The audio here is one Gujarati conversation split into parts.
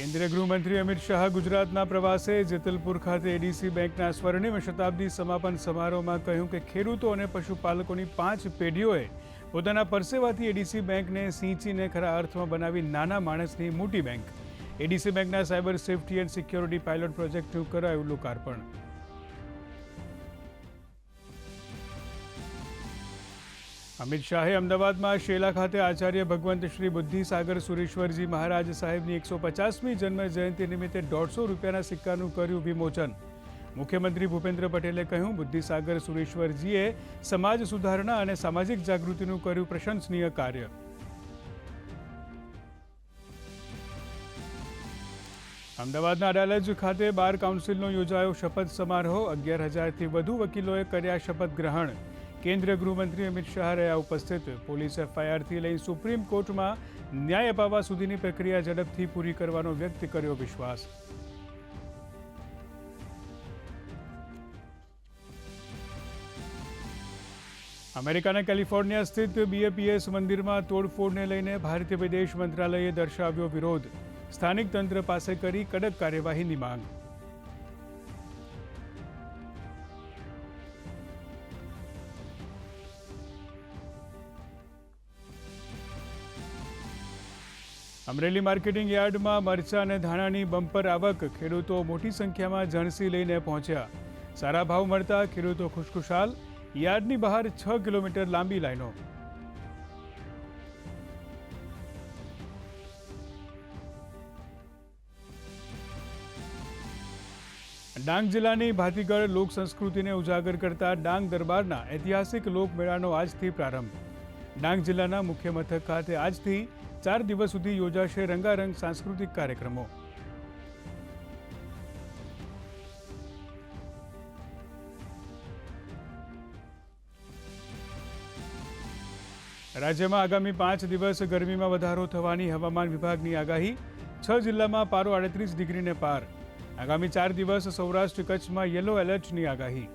કેન્દ્રીય ગૃહમંત્રી અમિત શાહ ગુજરાતના પ્રવાસે જેતલપુર ખાતે એડીસી બેંકના સ્વર્ણિમ શતાબ્દી સમાપન સમારોહમાં કહ્યું કે ખેડૂતો અને પશુપાલકોની પાંચ પેઢીઓએ પોતાના પરસેવાથી એડીસી બેંકને સિંચીને ખરા અર્થમાં બનાવી નાના માણસની મોટી બેંક. એડીસી બેંકના cyber safety and security pilot પ્રોજેક્ટનું કરાયું લોકાર્પણ. અમિત શાહે અમદાવાદમાં શેલા ખાતે આચાર્ય ભગવંત શ્રી બુદ્ધિસાગર સુરેશ્વરજી મહારાજ સાહેબની એકસો પચાસમી જન્મ જયંતિ નિમિત્તે દોઢસો રૂપિયાના સિક્કાનું કર્યું વિમોચન. મુખ્યમંત્રી ભૂપેન્દ્ર પટેલે કહ્યું, બુદ્ધિસાગર સુરેશ્વરજીએ સમાજ સુધારણા અને સામાજિક જાગૃતિનું કર્યું પ્રશંસનીય કાર્ય. અમદાવાદના અડાલજ ખાતે બાર કાઉન્સિલનો યોજાયો શપથ સમારોહ. અગિયાર હજારથી વધુ વકીલોએ કર્યા શપથ ગ્રહણ. કેન્દ્રીય ગૃહમંત્રી અમિત શાહ રહ્યા ઉપસ્થિત. પોલીસ એફઆઈઆરથી લઈ સુપ્રીમ કોર્ટમાં ન્યાય અપાવવા સુધીની પ્રક્રિયા ઝડપથી પૂરી કરવાનો વ્યક્ત કર્યો વિશ્વાસ. અમેરિકાના કેલિફોર્નિયા સ્થિત બીએપીએસ મંદિરમાં તોડફોડને લઈને ભારતીય વિદેશ મંત્રાલયે દર્શાવ્યો વિરોધ. સ્થાનિક તંત્ર પાસે કરી કડક કાર્યવાહીની માંગ. અમરેલી માર્કેટિંગ યાર્ડમાં મરચા અને ધાણાની બમ્પર આવક ખેડૂતો મોટી સંખ્યામાં જણસી લઈને પહોંચ્યા. સારા ભાવ મળતા ખેડૂતો ખુશખુશાલ. યાર્ડની બહાર છ કિલોમીટર લાંબી લાઈનો. ડાંગ જિલ્લાની ભાતીગળ લોક સંસ્કૃતિને ઉજાગર કરતા ડાંગ દરબારના ઐતિહાસિક લોકમેળાનો આજથી પ્રારંભ. ડાંગ જિલ્લાના મુખ્ય મથક ખાતે આજથી ચાર દિવસ સુધી યોજાશે રંગારંગ સાંસ્કૃતિક કાર્યક્રમો. રાજ્યમાં આગામી પાંચ દિવસ ગરમીમાં વધારો થવાની હવામાન વિભાગની આગાહી, છ જિલ્લામાં પારો આડત્રીસ ડિગ્રીને પાર. આગામી ચાર દિવસ સૌરાષ્ટ્ર કચ્છમાં યલો એલર્ટની આગાહી.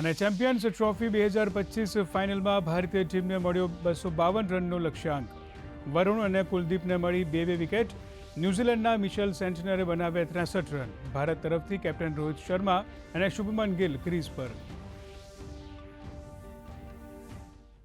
અને ચેમ્પિયન્સ ટ્રોફી બે હજાર પચીસ ફાઇનલમાં ભારતીય ટીમને મળ્યો બસો બાવન રનનો લક્ષ્યાંક. વરુણ અને કુલદીપને મળી બે બે વિકેટ. ન્યૂઝીલેન્ડના મિશેલ સેન્ટનરે બનાવ્યા ત્રેસઠ રન. ભારત તરફથી કેપ્ટન રોહિત શર્મા અને શુભમન ગિલ ક્રીઝ પર.